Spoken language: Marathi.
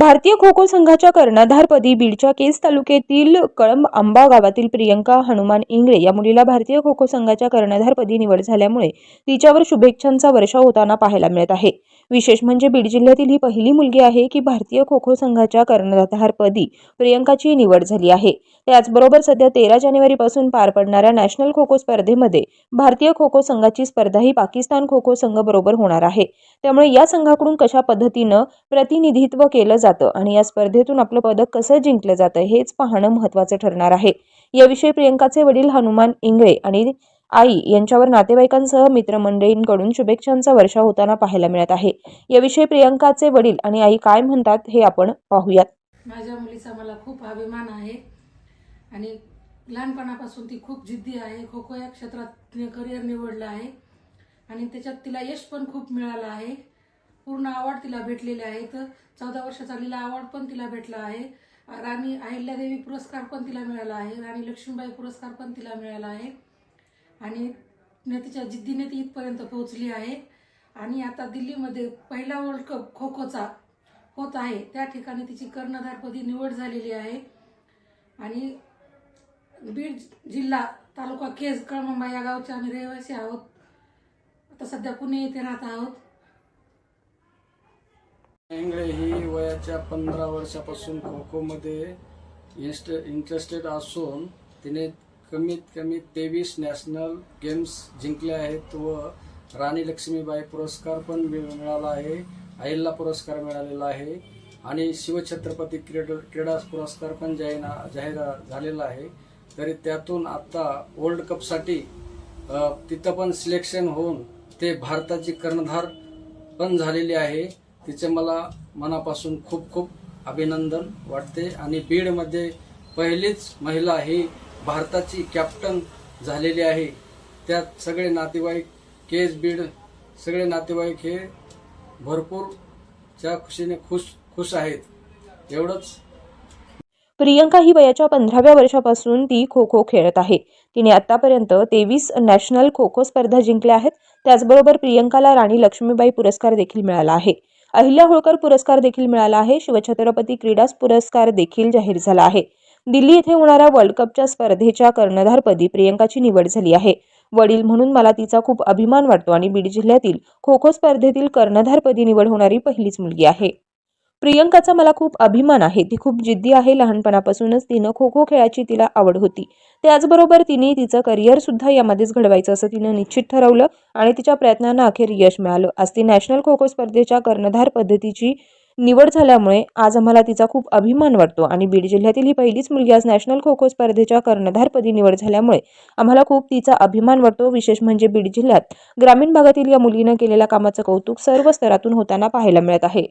भारतीय खो खो संघाच्या कर्णधारपदी बीडच्या केस तालुक्यातील कळंब आंबा गावातील प्रियंका हनुमान इंगळे या मुलीला भारतीय खो खो संघाच्या कर्णधारपदी निवड झाल्यामुळे तिच्यावर शुभेच्छांचा वर्षाव होताना पाहायला मिळत आहे. विशेष म्हणजे बीड जिल्ह्यातील ही पहिली मुलगी आहे की भारतीय खो खो संघाच्या कर्णधारपदी प्रियंकाची निवड झाली आहे. त्याचबरोबर सध्या तेरा जानेवारीपासून पार पडणाऱ्या नॅशनल खो खो स्पर्धेमध्ये भारतीय खो खो संघाची स्पर्धा ही पाकिस्तान खो खो संघ बरोबर होणार आहे. त्यामुळे या संघाकडून कशा पद्धतीनं प्रतिनिधित्व केलं जात आणि या स्पर्धेतून आपलं पदक कसं जिंकलं जातं हेच पाहणं महत्त्वाचं ठरणार आहे. याविषयी प्रियंकाचे वडील हनुमान इंगळे आणि आई यांच्यावर नातेवाईकांसह मित्रमंडळींकडून शुभेच्छांचा वर्षा होताना पाहायला मिळत आहे. याविषयी प्रियंकाचे वडील आणि आई काय म्हणतात हे आपण पाहूयात. माझ्या मुलीचा मला खूप अभिमान आहे आणि लहानपणापासून ती खूप जिद्दी आहे. खो खो या क्षेत्रात तिने करिअर निवडलं आहे आणि त्याच्यात तिला यश पण खूप मिळालं आहे. पूर्ण अवॉर्ड तिला भेटलेले आहेत चौदा वर्षाचा लीला अवॉर्ड पण तिला भेटला आहे. राणी अहिल्यादेवी पुरस्कार पण तिला मिळाला आहे. राणी लक्ष्मीबाई पुरस्कार पण तिला मिळाला आहे. आणि तिच्या जिद्दीने ती इथपर्यंत पोहोचली आहे. आणि आता दिल्लीमध्ये पहिला वर्ल्ड कप खो खोचा होत आहे. त्या ठिकाणी तिची कर्णधारपदी निवड झालेली आहे. आणि बीड जिल्हा तालुका केज कळमंबा या गावचे आम्ही रहिवासी आहोत. आता सध्या पुणे येथे राहत आहोत. इंगळे ही वयाच्या पंधरा वर्षापासून खो खोमध्ये इंस्ट इंटरेस्टेड असून तिने कमीत कमी तेवीस नॅशनल गेम्स जिंकले आहेत व राणी लक्ष्मीबाई पुरस्कार पण मिळाला आहे अहिल्या पुरस्कार मिळालेला आहे आणि शिवछत्रपती क्रीड क्रीडा पुरस्कार पण जाहीर जाहीर झालेला आहे. तरी त्यातून आत्ता वर्ल्ड कपसाठी तिथं पण सिलेक्शन होऊन ते भारताची कर्णधार पण झालेली आहे. तिचे मला मनापासून खूप खूप अभिनंदन वाटते. आणि बीडमध्ये पहिलीच महिला ही भारताची कॅप्टन झालेली आहे. त्यात सगळे नातेवाईक केस बीड सगळे नातेवाईक हे भरपूरच्या खुशीने खुश खुश आहेत. एवढंच. प्रियंका ही वयाच्या पंधराव्या वर्षापासून ती खो खो खेळत आहे. तिने आतापर्यंत तेवीस नॅशनल खो खो स्पर्धा जिंकल्या आहेत. त्याचबरोबर प्रियंकाला राणी लक्ष्मीबाई पुरस्कार देखील मिळाला आहे. अहिल्या होळकर पुरस्कार देखील मिळाला आहे. शिवछत्रपती क्रीडा पुरस्कार देखील जाहीर झाला आहे. दिल्ली येथे होणाऱ्या वर्ल्ड कपच्या स्पर्धेच्या कर्णधारपदी प्रियंकाची निवड झाली आहे. वडील म्हणून मला तिचा खूप अभिमान वाटतो आणि बीड जिल्ह्यातील खो खो स्पर्धेतील कर्णधारपदी निवड होणारी पहिलीच मुलगी आहे. प्रियंकाचा मला खूप अभिमान आहे. ती खूप जिद्दी आहे. लहानपणापासूनच तिनं खो खो खेळाची तिला आवड होती. त्याचबरोबर तिने तिचं करिअर सुद्धा यामध्येच घडवायचं असं तिनं निश्चित ठरवलं आणि तिच्या प्रयत्नांना अखेर यश मिळालं. आज ती नॅशनल खो खो स्पर्धेच्या कर्णधार पद्धतीची निवड झाल्यामुळे आज आम्हाला तिचा खूप अभिमान वाटतो आणि बीड जिल्ह्यातील ही पहिलीच मुलगी आज नॅशनल खो खो स्पर्धेच्या कर्णधारपदी निवड झाल्यामुळे आम्हाला खूप तिचा अभिमान वाटतो. विशेष म्हणजे बीड जिल्ह्यात ग्रामीण भागातील या मुलीनं केलेल्या कामाचं कौतुक सर्व स्तरातून होताना पाहायला मिळत आहे.